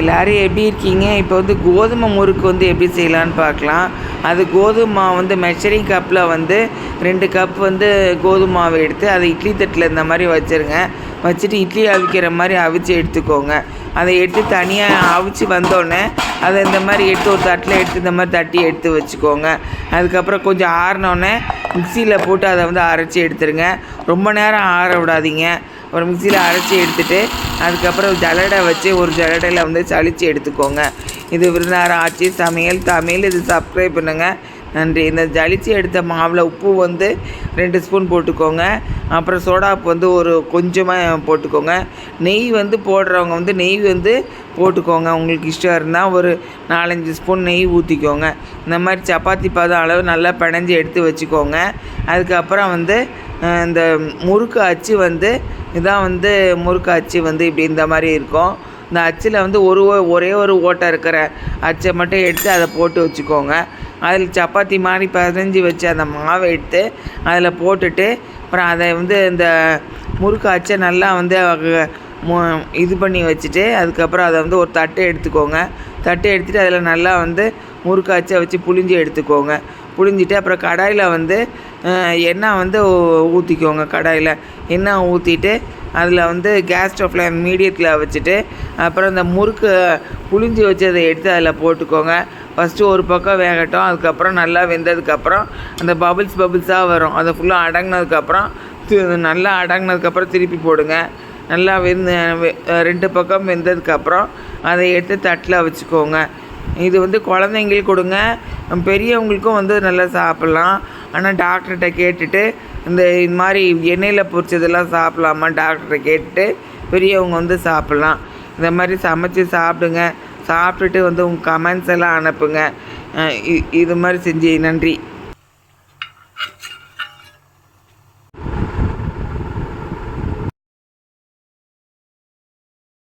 எல்லோரும் எப்படி இருக்கீங்க? இப்போ வந்து கோதுமை முறுக்கு வந்து எப்படி செய்யலான்னு பார்க்கலாம். அது கோதுமை மாவு வந்து மெஷரிங் கப்பில் வந்து ரெண்டு கப் வந்து கோதுமாவை எடுத்து அதை இட்லி தட்டில் இந்த மாதிரி வச்சுருங்க. வச்சுட்டு இட்லி அவிக்கிற மாதிரி அவிச்சு எடுத்துக்கோங்க. அதை எடுத்து தனியாக அவிச்சு வந்தோடனே அதை இந்த மாதிரி எடுத்து ஒரு தட்டில் எடுத்து இந்த மாதிரி தட்டி எடுத்து வச்சுக்கோங்க. அதுக்கப்புறம் கொஞ்சம் ஆறினோடனே மிக்சியில் போட்டு அதை வந்து அரைச்சி எடுத்துருங்க. ரொம்ப நேரம் ஆற விடாதீங்க. அப்புறம் மிக்சியில் அரைச்சி எடுத்துட்டு அதுக்கப்புறம் ஜலடை வச்சு ஒரு ஜலடையில் வந்து சளிச்சு எடுத்துக்கோங்க. இது விருந்தாரம் ஆச்சு. சமையல் தமிழ் இது சப்ஸ்கிரைப் பண்ணுங்கள் நன்றி. இந்த ஜலிச்சு எடுத்த மாவில் உப்பு வந்து ரெண்டு ஸ்பூன் போட்டுக்கோங்க. அப்புறம் சோடாப்பு வந்து ஒரு கொஞ்சமாக போட்டுக்கோங்க. நெய் வந்து போடுறவங்க வந்து நெய் வந்து போட்டுக்கோங்க. உங்களுக்கு இஷ்டம் இருந்தால் ஒரு நாலஞ்சு ஸ்பூன் நெய் ஊற்றிக்கோங்க இந்த மாதிரி சப்பாத்தி பாதம் அளவு நல்லா பிணைஞ்சி எடுத்து வச்சுக்கோங்க. அதுக்கப்புறம் வந்து இந்த முறுக்கு அச்சு வந்து இதான் வந்து முறுக்கு அச்சு வந்து இப்படி இந்த மாதிரி இருக்கும். இந்த அச்சில் வந்து ஒரு ஓ- ஒரே ஒரு ஓட்டை இருக்கிற அச்சை மட்டும் எடுத்து அதை போட்டு வச்சுக்கோங்க. அதில் சப்பாத்தி மாதிரி பதினஞ்சு வச்சு அந்த மாவை எடுத்து அதில் போட்டுட்டு அப்புறம் அதை வந்து இந்த முறுக்கு நல்லா வந்து மு- இது பண்ணி வச்சுட்டு அதுக்கப்புறம் அதை வந்து ஒரு தட்டை எடுத்துக்கோங்க. தட்டை எடுத்துகிட்டு அதில் நல்லா வந்து முறுக்கு வச்சு புழிஞ்சு எடுத்துக்கோங்க. புழிஞ்சிட்டு அப்புறம் கடாயில் வந்து எண்ணெய் வந்து ஊற்றிக்கோங்க கடாயில். எண்ணெய் ஊற்றிட்டு அதில் வந்து கேஸ் ஸ்டவ்வில் மீடியத்தில் வச்சுட்டு அப்புறம் இந்த முறுக்கு புழிஞ்சு வச்சதை எடுத்து அதில் போட்டுக்கோங்க. ஃபஸ்ட்டு ஒரு பக்கம் வேகட்டும் அதுக்கப்புறம் நல்லா வெந்ததுக்கப்புறம் அந்த பபுள்ஸ் பபுள்ஸாக வரும். அதை ஃபுல்லாக அடங்கினதுக்கப்புறம் நல்லா அடங்கினதுக்கப்புறம் திருப்பி போடுங்க. நல்லா வெந்து ரெண்டு பக்கம் வெந்ததுக்கப்புறம் அதை எடுத்து தட்டில் வச்சுக்கோங்க. இது வந்து குழந்தைங்களுக்கு கொடுங்க. பெரியவங்களுக்கும் வந்து நல்லா சாப்பிட்லாம். ஆனால் டாக்டர்கிட்ட கேட்டுட்டு இந்த இது மாதிரி எண்ணெயில் பொரிச்சதெல்லாம் சாப்பிட்லாமா? டாக்டர்கிட்ட கேட்டுட்டு பெரியவங்க வந்து சாப்பிட்லாம். இந்த மாதிரி சமைச்சு சாப்பிடுங்க. சாப்பிட்டுட்டு வந்து உங்கள் கமெண்ட்ஸ் எல்லாம் அனுப்புங்க. இ- இது மாதிரி செஞ்சு நன்றி.